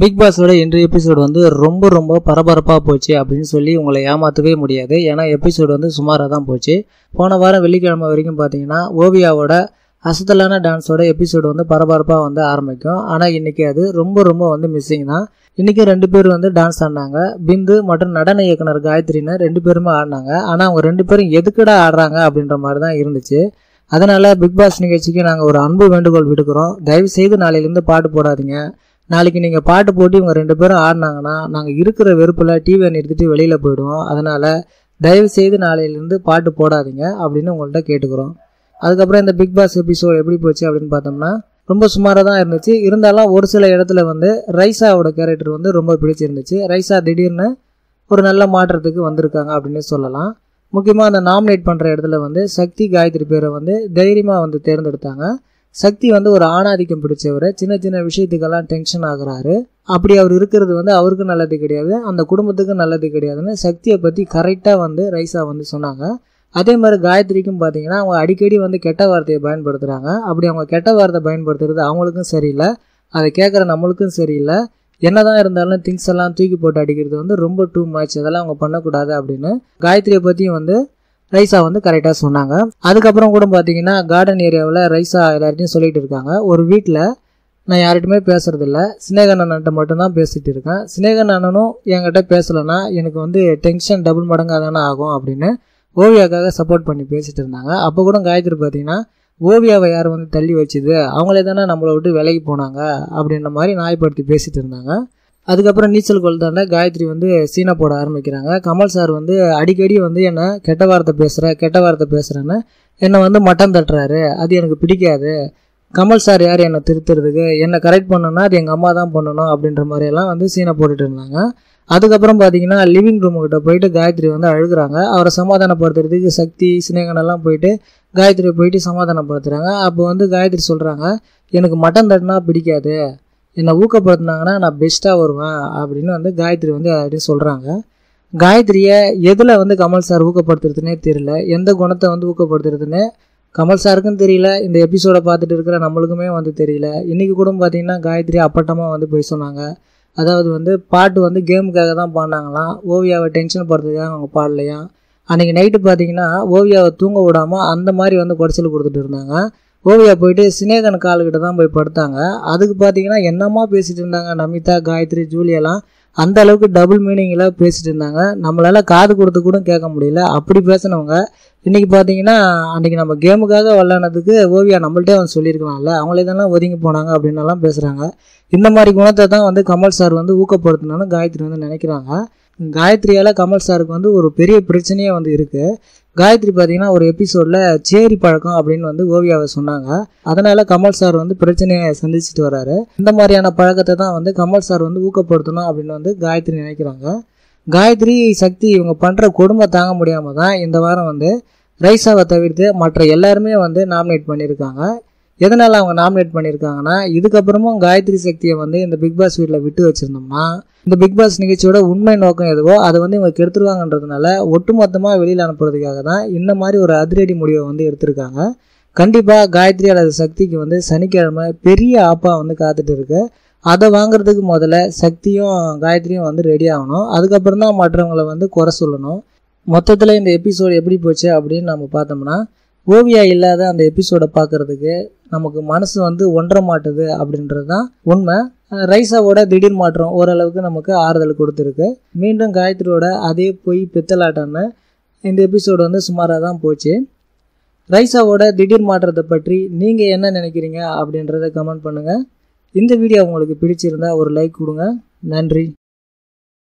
Big பாஸோட இன்றைய episode வந்து ரொம்ப ரொம்ப பரபரப்பாக போச்சு அப்படின்னு சொல்லி உங்களை ஏமாற்றவே முடியாது. ஏன்னா எபிசோடு வந்து சுமாராக தான் போச்சு. போன வாரம் வெள்ளிக்கிழமை வரைக்கும் பார்த்தீங்கன்னா ஓவியாவோட அசத்தலான டான்ஸோட எபிசோடு வந்து பரபரப்பாக வந்து ஆரம்பிக்கும். ஆனால் இன்றைக்கி அது ரொம்ப ரொம்ப வந்து மிஸ்ஸிங் தான். இன்றைக்கி ரெண்டு பேர் வந்து டான்ஸ் ஆடினாங்க. பிந்து மற்றும் நடன இயக்குனர் காயத்ரின்னு ரெண்டு பேருமே ஆடினாங்க. ஆனால் அவங்க ரெண்டு பேரும் எதுக்கடா ஆடுறாங்க அப்படின்ற மாதிரி தான் இருந்துச்சு. அதனால் பிக் பாஸ் நிகழ்ச்சிக்கு நாங்கள் ஒரு அன்பு வேண்டுகோள் விடுக்கிறோம். தயவு செய்து நாளையிலேருந்து பாட்டு போடாதீங்க. நாளைக்கு நீங்கள் பாட்டு போட்டு இவங்க ரெண்டு பேரும் ஆடினாங்கன்னா நாங்கள் இருக்கிற வெறுப்பில் டிவியை நிறுத்திட்டு வெளியில் போயிடுவோம். அதனால் தயவுசெய்து நாளையிலேருந்து பாட்டு போடாதீங்க அப்படின்னு உங்கள்கிட்ட கேட்டுக்கிறோம். அதுக்கப்புறம் இந்த பிக் பாஸ் எபிசோட் எப்படி போச்சு அப்படின்னு பார்த்தோம்னா ரொம்ப சுமாராக தான் இருந்துச்சு. இருந்தாலும் ஒரு சில இடத்துல வந்து ரைசாவோட கேரக்டர் வந்து ரொம்ப பிடிச்சிருந்துச்சு. ரைசா திடீர்னு ஒரு நல்ல மாற்றத்துக்கு வந்திருக்காங்க அப்படின்னு சொல்லலாம். முக்கியமாக அந்த நாமினேட் பண்ணுற இடத்துல வந்து சக்தி காயத்ரி பேரை வந்து தைரியமாக வந்து தேர்ந்தெடுத்தாங்க. சக்தி வந்து ஒரு ஆணாதிக்கம் பிடிச்சவர். சின்ன சின்ன விஷயத்துக்கெல்லாம் டென்ஷன் ஆகுறாரு. அப்படி அவர் இருக்கிறது வந்து அவருக்கு நல்லது கிடையாது அந்த குடும்பத்துக்கு நல்லது கிடையாதுன்னு சக்தியை பற்றி கரெக்டாக வந்து ரைஸா வந்து சொன்னாங்க. அதே மாதிரி காயத்ரிக்கும் பார்த்தீங்கன்னா அவங்க அடிக்கடி வந்து கெட்ட வார்த்தையை பயன்படுத்துகிறாங்க அப்படி அவங்க கெட்ட வார்த்தை பயன்படுத்துறது அவங்களுக்கும் சரியில்லை. அதை கேட்குற நம்மளுக்கும் சரியில்லை. என்னதான் இருந்தாலும் திங்ஸ் எல்லாம் தூக்கி போட்டு அடிக்கிறது வந்து ரொம்ப டூ மச் அதெல்லாம் அவங்க பண்ணக்கூடாது அப்படின்னு காயத்ரியை பற்றியும் வந்து ரைசா வந்து கரெக்டாக சொன்னாங்க. அதுக்கப்புறம் கூட பார்த்தீங்கன்னா கார்டன் ஏரியாவில் ரைசா எல்லார்ட்டையும் சொல்லிட்டு இருக்காங்க. ஒரு வீட்டில் நான் யார்கிட்டயுமே பேசுறதில்ல. சினேகன் அண்ணன்ட்ட மட்டும்தான் பேசிகிட்டு இருக்கேன். சினேகன் அண்ணனும் என்கிட்ட பேசலைன்னா எனக்கு வந்து டென்ஷன் டபுள் மடங்காக தானே ஆகும் அப்படின்னு ஓவியாக்காக சப்போர்ட் பண்ணி பேசிகிட்டு இருந்தாங்க. அப்போ கூட காயத்ரி பார்த்தீங்கன்னா ஓவியாவை யார் வந்து தள்ளி வச்சுது? அவங்களே தானே நம்மளை விட்டு விலைக்கு போனாங்க? அப்படின்ற மாதிரி நியாயப்படுத்தி பேசிகிட்டு இருந்தாங்க. அதுக்கப்புறம் நீச்சல் கொள்தாண்ட காயத்ரி வந்து சீனை போட ஆரம்பிக்கிறாங்க. கமல் சார் வந்து அடிக்கடி வந்து என்னை கெட்ட வார்த்தை பேசுகிற கெட்ட வார்த்தை பேசுகிறேன்னு என்னை வந்து மட்டம் தட்டுறாரு. அது எனக்கு பிடிக்காது. கமல் சார் யார் என்னை திருத்துறதுக்கு? என்னை கரெக்ட் பண்ணணும்னா அது எங்கள் அம்மா தான் பண்ணணும் அப்படின்ற மாதிரியெல்லாம் வந்து சீனை போட்டுட்டு இருந்தாங்க. அதுக்கப்புறம் பார்த்தீங்கன்னா லிவிங் ரூமுக்கிட்ட போயிட்டு காயத்ரி வந்து அழுகுறாங்க. அவரை சமாதானப்படுத்துறதுக்கு சக்தி சினேகன் எல்லாம் போயிட்டு காயத்ரியை போயிட்டு சமாதானப்படுத்துகிறாங்க அப்போ வந்து காயத்ரி சொல்கிறாங்க எனக்கு மட்டன் தட்டினா பிடிக்காது. என்னை ஊக்கப்படுத்தினாங்கன்னா நான் பெஸ்ட்டாக வருவேன் அப்படின்னு வந்து காயத்ரி வந்து அப்படின்னு சொல்கிறாங்க காயத்ரியை எதில் வந்து கமல் சார் ஊக்கப்படுத்துறதுனே தெரியல. எந்த குணத்தை வந்து ஊக்கப்படுத்துறதுன்னு கமல் சாருக்கும் தெரியல. இந்த எபிசோடை பார்த்துட்டு இருக்கிற நம்மளுக்குமே வந்து தெரியல. இன்றைக்கி கூட பார்த்தீங்கன்னா காயத்ரி அப்பட்டமாக வந்து போய் சொன்னாங்க. அதாவது வந்து பாட்டு வந்து கேமுக்காக தான் பாடினாங்களாம். ஓவியாவை டென்ஷன் படுத்துக்காக அவங்க பாடலையாம். அன்றைக்கி நைட்டு பார்த்தீங்கன்னா ஓவியாவை தூங்க விடாமல் அந்த மாதிரி வந்து குடைச்சல் கொடுத்துட்டு இருந்தாங்க. ஓவியா போயிட்டு சினேகன் கால்கிட்ட தான் போய் படுத்தாங்க. அதுக்கு பார்த்தீங்கன்னா என்னமா பேசிகிட்டு இருந்தாங்க நமிதா காயத்ரி ஜூலியெல்லாம்? அந்த அளவுக்கு டபுள் மீனிங்கில் பேசிட்டு இருந்தாங்க. நம்மளால காது கொடுத்து கூட கேட்க முடியல. அப்படி பேசினவங்க இன்றைக்கி பார்த்தீங்கன்னா அன்றைக்கி நம்ம கேமுக்காக விளாட்னதுக்கு ஓவியா நம்மள்ட்டே வந்து சொல்லியிருக்கலாம்ல. அவங்களே தானே ஒதுங்கி போனாங்க அப்படின்னலாம் பேசுகிறாங்க இந்த மாதிரி குணத்தை தான் வந்து கமல் சார் வந்து ஊக்கப்படுத்தணும்னு காயத்ரி வந்து நினைக்கிறாங்க. காயத்ரியால் கமல் சாருக்கு வந்து ஒரு பெரிய பிரச்சனையே வந்து இருக்குது காயத்ரி பார்த்தீங்கன்னா ஒரு எபிசோடில் சேரி பழக்கம் அப்படின்னு வந்து ஓவியாவை சொன்னாங்க. அதனால் கமல் சார் வந்து பிரச்சனையை சந்திச்சுட்டு வராரு இந்த மாதிரியான பழக்கத்தை தான் வந்து கமல் சார் வந்து ஊக்கப்படுத்தணும் அப்படின்னு வந்து காயத்ரி நினைக்கிறாங்க. காயத்ரி சக்தி இவங்க பண்ணுற கொடுமை தாங்க முடியாமல் தான் இந்த வாரம் வந்து ரைசாவை தவிர்த்து மற்ற எல்லாருமே வந்து நாமினேட் பண்ணியிருக்காங்க. எதனால் அவங்க நாமினேட் பண்ணியிருக்காங்கன்னா இதுக்கப்புறமும் காயத்ரி சக்தியை வந்து இந்த பிக் பாஸ் வீட்டில் விட்டு வச்சுருந்தோம்னா இந்த பிக் பாஸ் நிகழ்ச்சியோட உண்மை நோக்கம் எதுவோ அதை வந்து இவங்க கெடுத்துருவாங்கன்றதுனால ஒட்டுமொத்தமாக வெளியில் அனுப்புறதுக்காக தான் இந்த மாதிரி ஒரு அதிரடி முடிவை வந்து எடுத்திருக்காங்க. கண்டிப்பாக காயத்ரி அல்லது சக்திக்கு வந்து சனிக்கிழமை பெரிய ஆப்பா வந்து காத்துட்டு இருக்குது அதை வாங்குறதுக்கு முதல்ல சக்தியும் காயத்ரியும் வந்து ரெடி ஆகணும். அதுக்கப்புறம் தான் மற்றவங்களை வந்து குறை சொல்லணும். மொத்தத்தில் இந்த எபிசோடு எப்படி போச்சு அப்படின்னு நம்ம பார்த்தோம்னா ஓவியா இல்லாத அந்த எபிசோடை பார்க்கறதுக்கு நமக்கு மனசு வந்து ஒன்ற மாட்டுது அப்படின்றது தான் உண்மை. ரைசாவோட திடீர் மாற்றம் ஓரளவுக்கு நமக்கு ஆறுதல் கொடுத்துருக்கு. மீண்டும் காயத்ரியோட அதே போய் பித்தலாட்டம்னு இந்த எபிசோடு வந்து சுமாராக தான் போச்சு. ரைசாவோட திடீர் மாற்றத்தை பற்றி நீங்கள் என்ன நினைக்கிறீங்க அப்படின்றத கமெண்ட் பண்ணுங்கள் இந்த வீடியோ உங்களுக்கு பிடிச்சிருந்தா ஒரு லைக் கொடுங்க. நன்றி.